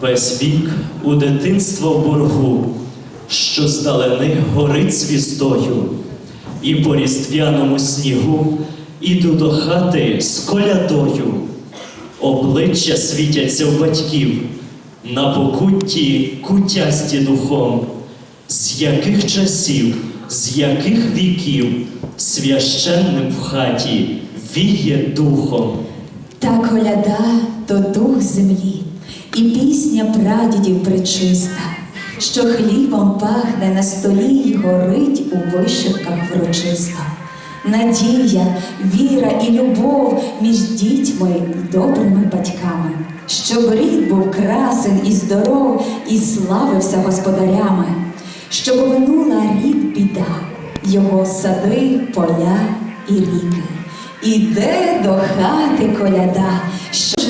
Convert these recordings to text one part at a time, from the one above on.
Весь вік у дитинство в боргу, що здалени горить звіздою, і по різдвяному снігу іду до хати з колядою. Обличчя світяться в батьків, на покутті кутясті духом. З яких часів, з яких віків священним в хаті віє духом. Та коляда то дух землі, і пісня прадідів причиста, що хлібом пахне на столі й горить у вишивках врочисто. Надія, віра і любов між дітьми й добрими батьками, щоб рід був красен і здоров, і славився господарями, щоб минула рід біда, його сади, поля і ріки. Іде до хати коляда,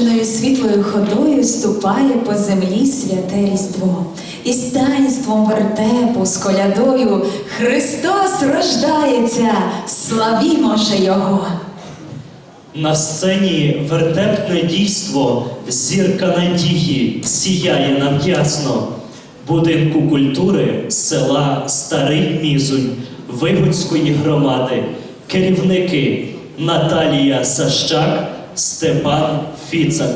що світлою ходою ступає по землі святе різдво. І з таїнством вертепу, з колядою Христос рождається, славімо же Його. На сцені вертепне дійство, зірка надії сіяє нам ясно. Будинку культури села Старий Мізунь, Вигодської громади, керівники Наталія Сащак, Степан Фіцак.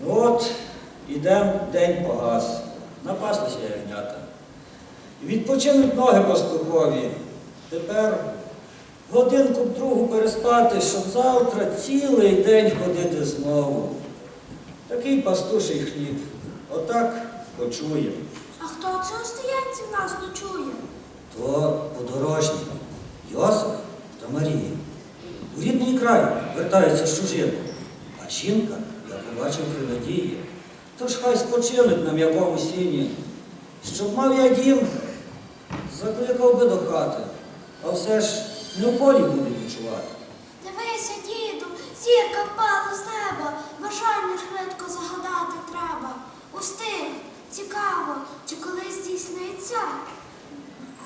Ну от, ідем день погас, напаслися ягнята. Відпочинуть ноги пастухові. Тепер годинку другу переспати, щоб завтра цілий день ходити знову. Такий пастуший хліб. Отак почує. А хто це стоянці в нас ночує? То подорожні Йосиф та Марія. У рідний край вертаються з чужини. А жінка, я побачив при надії, тож хай спочинуть на м'якому сіні. Щоб мав я дім, закликав би до хати, а все ж не в полі буде ночувати. Дивися, діду, зірка впала з неба, бажання швидко загадати треба. Устиг, цікаво, чи колись здійсниться?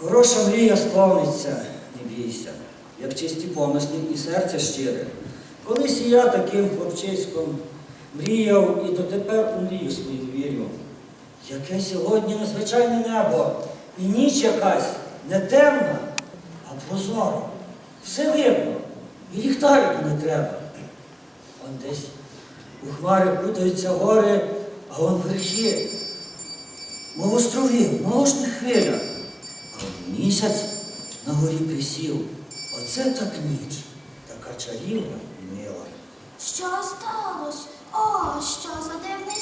Хороша мрія сповниться, не бійся, як чисті помисли і серце щире. Колись і я таким хлопчиськом мріяв і дотепер мрію свою вірю. Яке сьогодні незвичайне небо, і ніч якась не темна, а прозора. Все видно, і ліхтарика не треба. Он десь у хмари путаються гори, а он верхи, мов острови, в хвиля. А місяць на горі присів. Оце так ніч, така чарівна і мила. Що сталося? О, що за дивний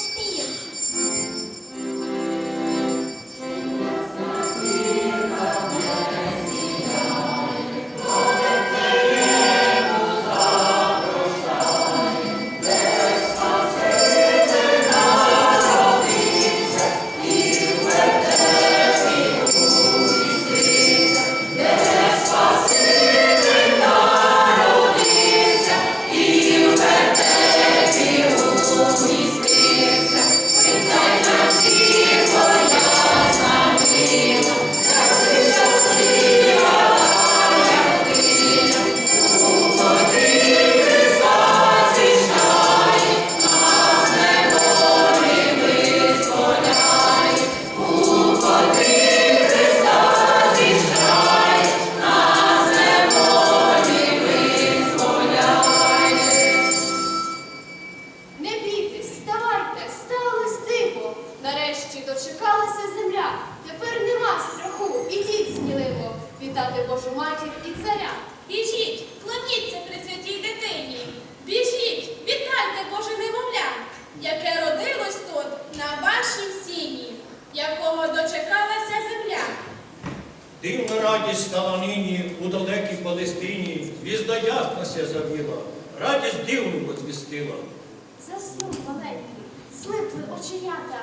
слипли оченята.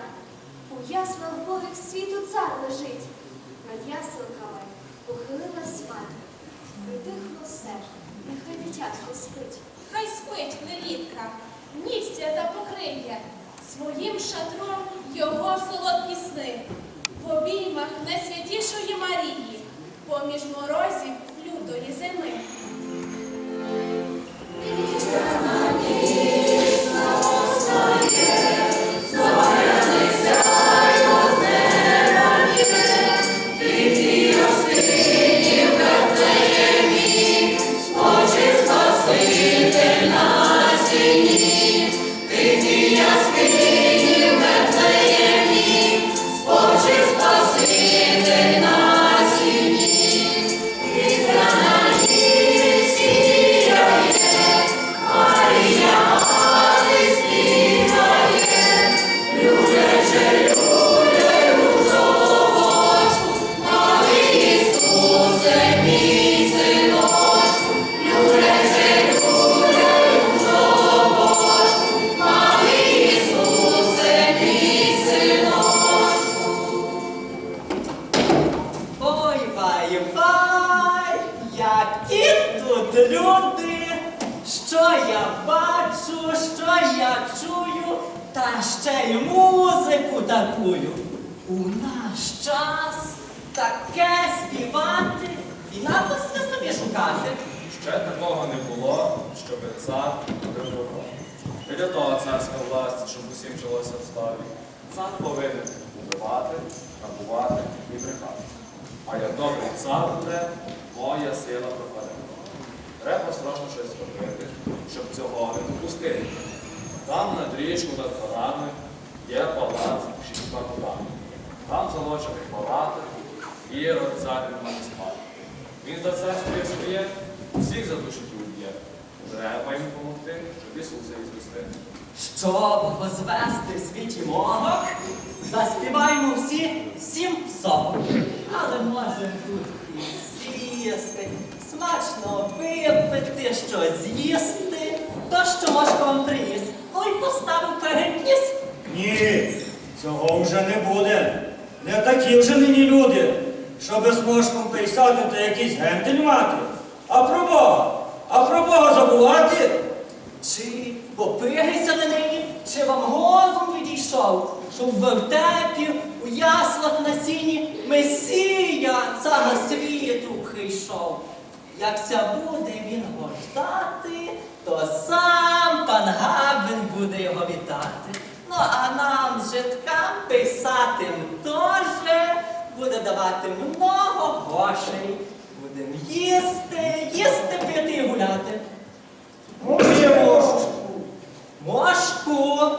У яслах Богих світу цар лежить. Над яселками похилилась мати. Притихло все, нехай дитятко спить. Хай спить невідка, ніч свята покриє, своїм шатром його солодкі сни, в обіймах найсвятішої Марії, поміж морозів лютої зими. Музику. У наш час таке співати і напусти собі шукати. Ще такого не було, щоб цар любив добро. І для того царська власть, щоб усім жилося в славі. Цар повинен убивати, грабувати і брехати. А як добрий цар буде, моя сила пропаде. Треба срочно щось робити, щоб цього не допустити. Там над річку над горами є палац кутами. Там залочений палати, і род цар від спати. Він за царствує своє, всіх задушить і уб'є. Треба їм допомогти, щоб Ісуса ізвести. Щоб возвести в світі мозок, заспіваємо всі сім сорок. Але може тут і сісти, смачно випити, щось з'їсти, то що Мошко вам приніс, ой поставив передніс. Ні, цього вже не буде. Не такі вже нині люди, щоби з мошком писати та якийсь гентель мати. А про Бога, а про Бога забувати? Чи попирися на неї, чи вам розум відійшов, що в вертепі, у яслах на сіні Месія цього світу прийшов. Як ця буде він гождати, то сам пан Габин буде його вітати. Ну а нам, житкам, писатим теж буде давати много грошей. Будем їсти, їсти, пити і гуляти. Може, мошку. Мошку,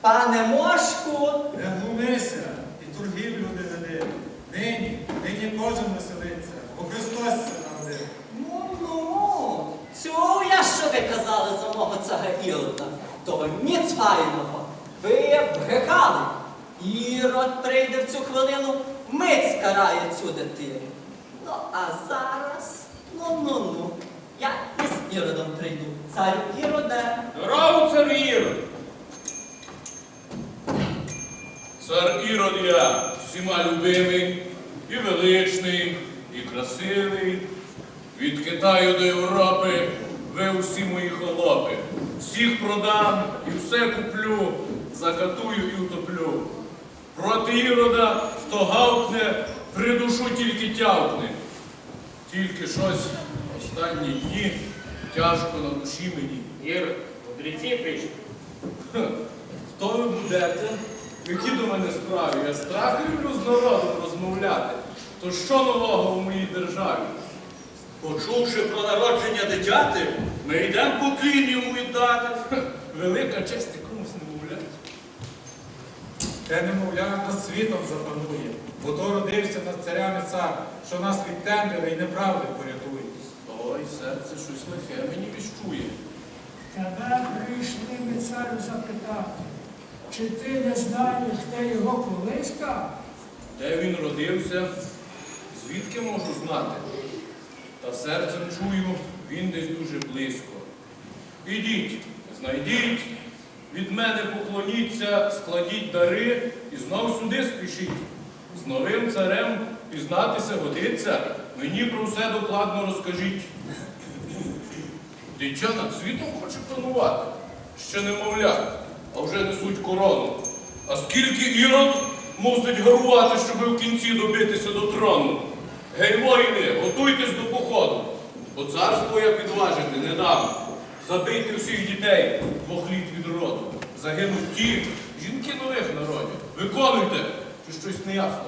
пане Мошку, Не глумися, і торгівлю не веди. Нині, нині кожен веселиться, бо Христос це народив. ну ну, цю я що ви казали за мого цього Ірода, того ніц файного. Ви брехали. Ірод прийде в цю хвилину, мить скарає цю дитину. Ну, а зараз, ну ну ну, я із Іродом прийду. Царю Іроде. Здорово, цар Ірод! Цар Ірод я всіма любимий, і величний, і красивий. Від Китаю до Європи ви усі мої холопи. Всіх продам і все куплю, закатую і утоплю. Проти Ірода, хто гавкне, придушу тільки тявкне. Тільки щось останні дні тяжко на душі мені. Ір, мудреці прийшли. Хто ви будете? Які до мене справи? Я страх люблю з народом розмовляти. То що нового в моїй державі? Почувши про народження дитяти, ми йдемо поклін йому віддати. Велика честь. Те немовля над світом запанує, бо то родився над царями цар, що нас від темряви і неправди порятує. Ой, серце щось лихе мені віщує. Тебе прийшли ми царю запитати, чи ти не знаєш, де його колиска? Де він родився? Звідки можу знати? Та серцем чую, він десь дуже близько. Ідіть, знайдіть, від мене поклоніться, складіть дари і знов сюди спішіть. З новим царем пізнатися годиться, мені про все докладно розкажіть. Над світом хоче панувати, ще немовля, а вже несуть корону. А скільки ірод мусить гарувати, щоб в кінці добитися до трону? Гей, воїни, готуйтесь до походу, бо царство я підважити не дам. Забийте всіх дітей, двох літ від роду. Загинуть ті, жінки нових народів. Виконуйте, чи щось неясно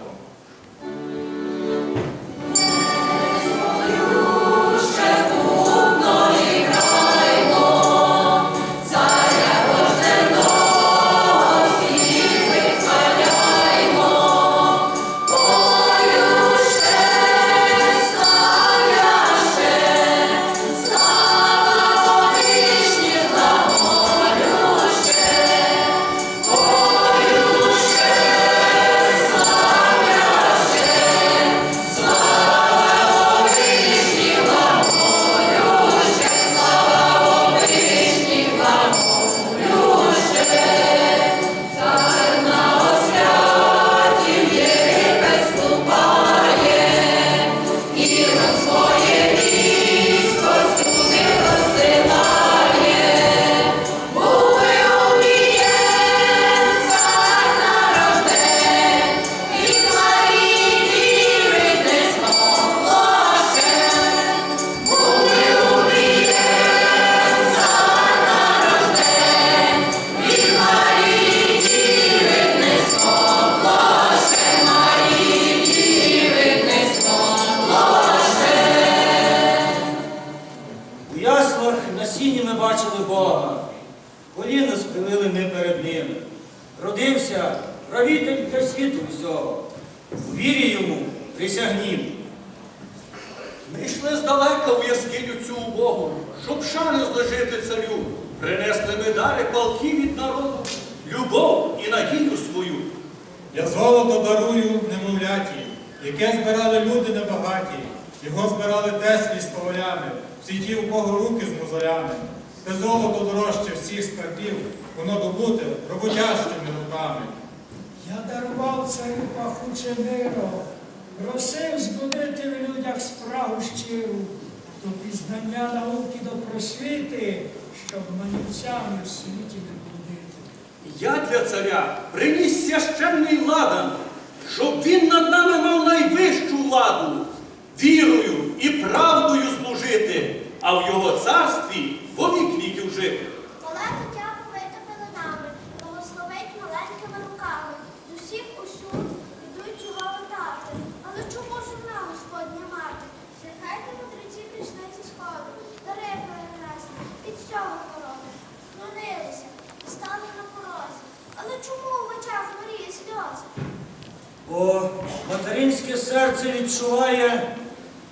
Ми йшли здалека у яскиню цю убогу, щоб шану зложити царю. Принесли медалі палки від народу, любов і надію свою. Я золото дарую немовляті, яке збирали люди небагаті. Його збирали теслі з ковалями, всі ті, у кого руки з мозолями. Те золото дорожче всіх скарбів, воно добуте роботящими руками. Я дарував царю пахуче миро, просив збудити в людях спрагу щиру, до пізнання науки до просвіти, щоб манівцями в світі не блудити. Я для царя приніс священний ладан, щоб він над нами мав найвищу владу, вірою і правдою служити, а в його царстві повік віків жити. Мале дитя повите пеленами, благословить маленькими руками. З усіх усюд ідуть його витати. Але чому ж вона, Господня мати? Свяхайте мудреці прийшли зі сходу, дари перенесли, від всього пороги. Склонилися, стали на порозі. Але чому в очах Марії сльози? Бо материнське серце відчуває,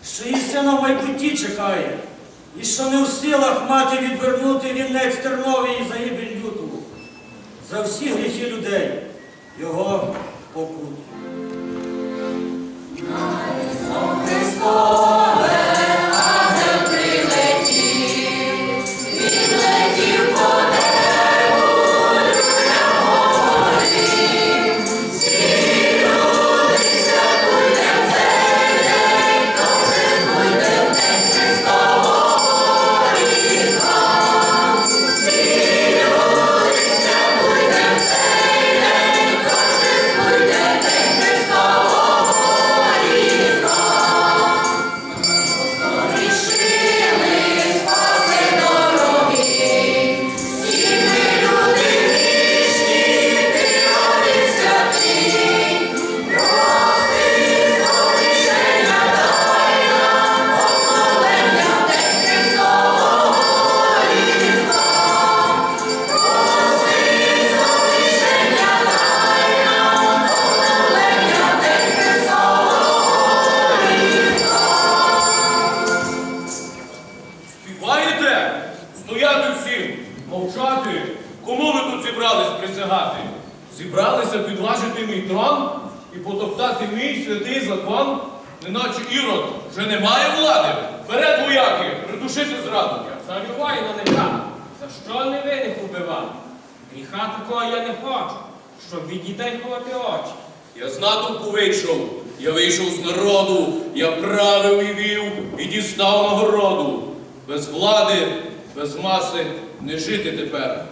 що істина в майбутті чекає, і що не в силах мати відвернути вінець терновий і загибель люту. За всі гріхи людей його покуту. Співаєте? Святий закон? Неначе ірод вже немає влади. Вперед, вояки, придушити зрадника. Царю воїна не брав, за що не винних убивав? Гріха такого я не хочу, щоб від дітей ховати очі. Я з натовпу вийшов, я вийшов з народу, я правив і вів, і дістав нагороду. Без влади, без маси не жити тепер.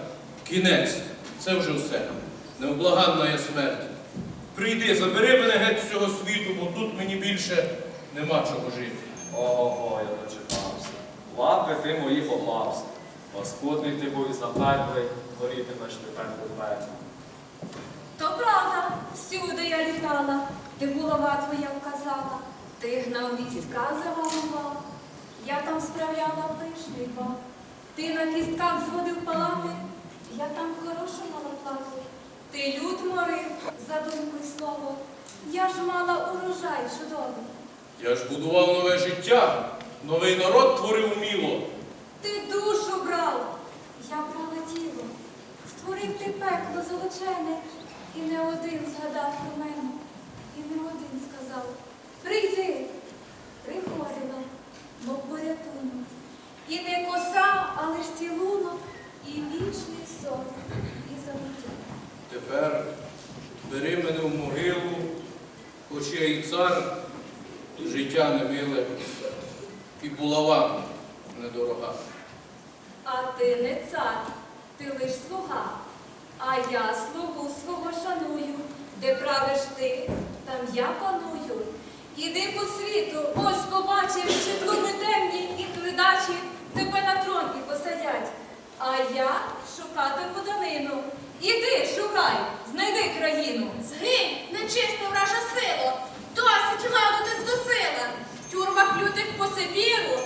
Кінець Це вже все. Невблаганна є смерть. Прийди, забери мене геть з цього світу, бо тут мені більше нема чого жити. Ого, я дочекався. Лапи ти мої попався. Паскудний ти був і запеклий, горітимеш тепер у пеклі. То правда, всюди я літала, де булава твоя вказала, ти гнав війська завалував, я там справляла пишний бал. Ти на кістках зводив палати, я там хорошу мала плату. Ти люд морив за думку й слово, я ж мала урожай чудовий. Я ж будував нове життя, новий народ творив уміло. Ти душу брав, я брала тіло, створив ти пекло золочене, і не один згадав про мене, і не один сказав, прийди, приходила, мов порятунок. І не коса, а лиш цілунок, і вічний сон, і забуття. Тепер бери мене в могилу, хоч я і цар, життя не миле, і булава недорога. А ти не цар, ти лиш слуга, а я слугу свого шаную, де правиш ти, там я паную. Іди по світу, ось побачив, що тлуми темні і кледачі тебе на трон і посадять. А я шукатиму данину. Іди, шукай, знайди країну. Згинь, нечиста вража сила, досить ладу ти здосила. В тюрмах лютих по Сибіру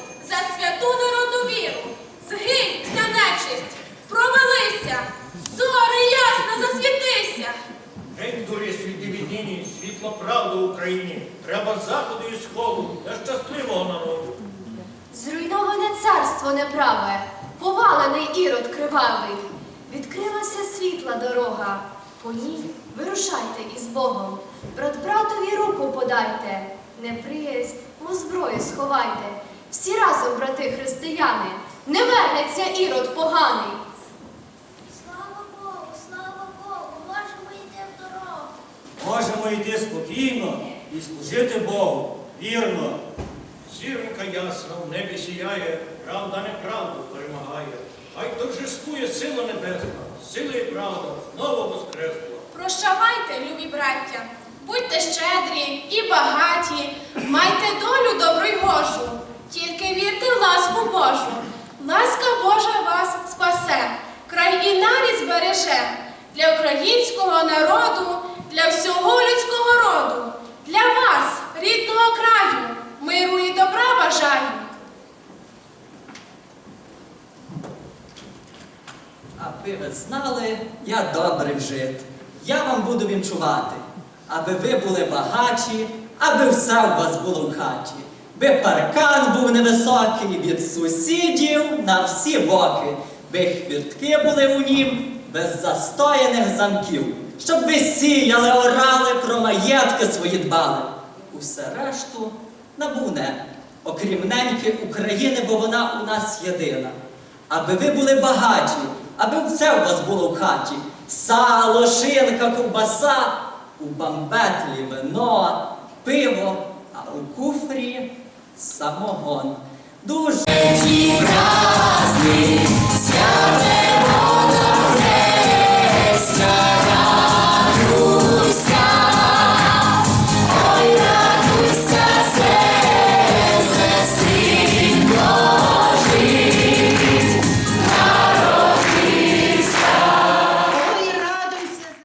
по ній вирушайте із Богом. Брат братові руку подайте, неприязнь у зброю сховайте. Всі разом, брати християни, не вернеться ірод поганий. Слава Богу, слава Богу, можемо йти в дорогу. Можемо йти спокійно і служити Богу, вірно. Зірка ясна в небі сіяє, правда неправду перемагає. Хай торжествує сила небесна, сила і правда знову воскресла. Прощавайте, любі браття, будьте щедрі і багаті, майте долю добру й гожу, тільки вірте в ласку Божу. Ласка Божа вас спасе, край і нарід збереже для українського народу, для всього людського роду, для вас, рідного краю, миру і добра бажаю. Аби ви знали, я добрий жит. Я вам буду вінчувати, аби ви були багаті, аби все у вас було в хаті. Би паркан був невисокий від сусідів на всі боки, би хвіртки були у нім без застояних замків, щоб ви сіяли, орали, про маєтки свої дбали. Усе решту набуне, окрім неньки України, бо вона у нас єдина. Аби ви були багаті, аби все у вас було в хаті. Сало, шинка, ковбаса, у бамбетлі вино, пиво, а у куфрі самогон. Дуже праздник, святе